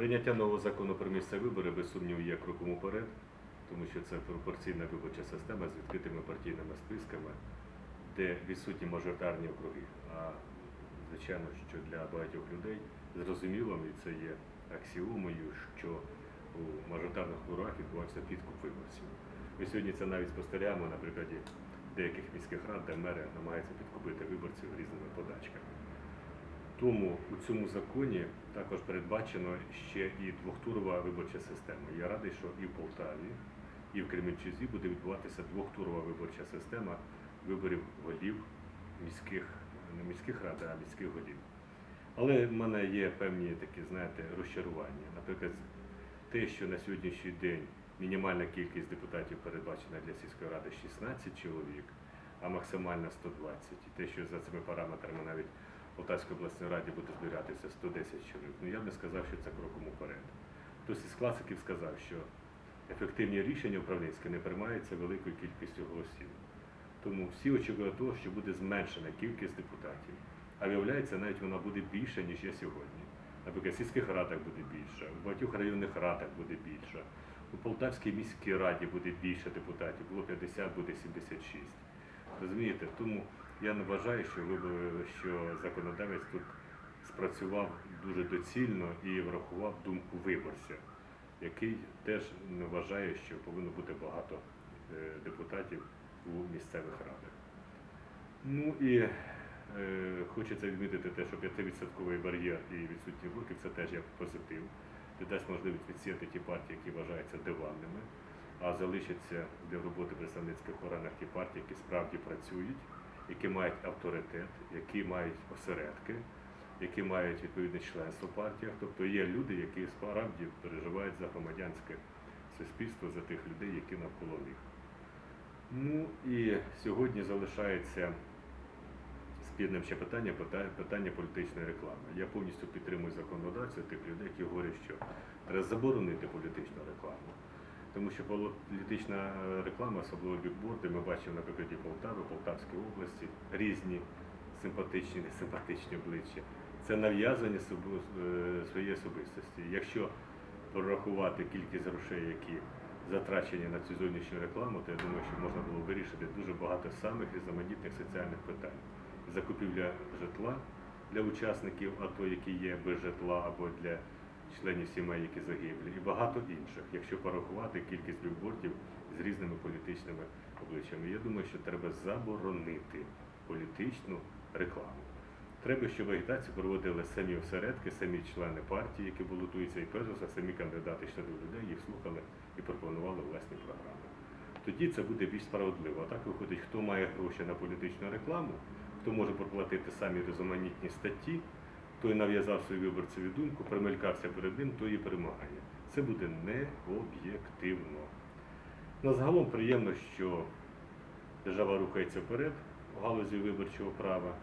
Прийняття нового закону про місцеві вибори, без сумніву, є кроком уперед, тому що це пропорційна виборча система з відкритими партійними списками, де відсутні мажоритарні округи. А звичайно, що для багатьох людей зрозуміло, і це є аксіомою, що у мажоритарних округах відбувається підкуп виборців. Ми сьогодні це навіть спостерігаємо на прикладі деяких міських рад, де мери намагаються підкупити виборців різними подачками. Тому у цьому законі також передбачено ще і двохтурова виборча система. Я радий, що і в Полтаві, і в Кременчузі буде відбуватися двохтурова виборча система виборів голів міських, не міських рад, а міських голів. Але в мене є певні такі, знаєте, розчарування. Наприклад, те, що на сьогоднішній день мінімальна кількість депутатів передбачена для сільської ради 16 чоловік, а максимальна 120. І те, що за цими параметрами навіть Полтавській обласній раді буде збиратися 110 чоловік. Ну я б не сказав, що це кроком уперед. Хтось із класиків сказав, що ефективні рішення управлінські не приймаються великою кількістю голосів. Тому всі очікують того, що буде зменшена кількість депутатів. А виявляється, навіть вона буде більша, ніж є сьогодні. Наприклад, в сільських радах буде більше, у багатьох районних радах буде більше, у Полтавській міській раді буде більше депутатів, було 50, буде 76. Розумієте? Тому я не вважаю, що, що законодавець тут спрацював дуже доцільно і врахував думку виборця, який теж не вважає, що повинно бути багато е, депутатів у місцевих радах. Ну і е, хочеться відмітити те, що 5% бар'єр і відсутні блоки це теж як позитив. Це дасть можливість відсіяти ті партії, які вважаються диванними, а залишаться для роботи представницьких органах ті партії, які справді працюють, які мають авторитет, які мають осередки, які мають відповідне членство в партіях. Тобто є люди, які справді переживають за громадянське суспільство, за тих людей, які навколо них. Ну і сьогодні залишається спірним ще питання, питання політичної реклами. Я повністю підтримую законодавців тих людей, які говорять, що треба заборонити політичну рекламу. Тому що політична е, реклама, особливо бікборди, ми бачимо на прикладі Полтави, Полтавської області, різні симпатичні, несимпатичні обличчя. Це нав'язання е, своєї особистості. Якщо прорахувати кількість грошей, які затрачені на цю зовнішню рекламу, то я думаю, що можна було вирішити дуже багато самих різноманітних соціальних питань. Закупівля житла для учасників АТО, які є без житла, або для членів сімей, які загиблі, і багато інших, якщо порахувати кількість бікбордів з різними політичними обличчями. Я думаю, що треба заборонити політичну рекламу. Треба, щоб агітацію проводили самі осередки, самі члени партії, які балотуються, і перш за все самі кандидати щодо людей, їх слухали і пропонували власні програми. Тоді це буде більш справедливо. А так виходить, хто має гроші на політичну рекламу, хто може проплатити самі різноманітні статті, той нав'язав свою виборцеві думку, примелькався перед ним, той і перемагає. Це буде необ'єктивно. На загалом приємно, що держава рухається вперед в галузі виборчого права.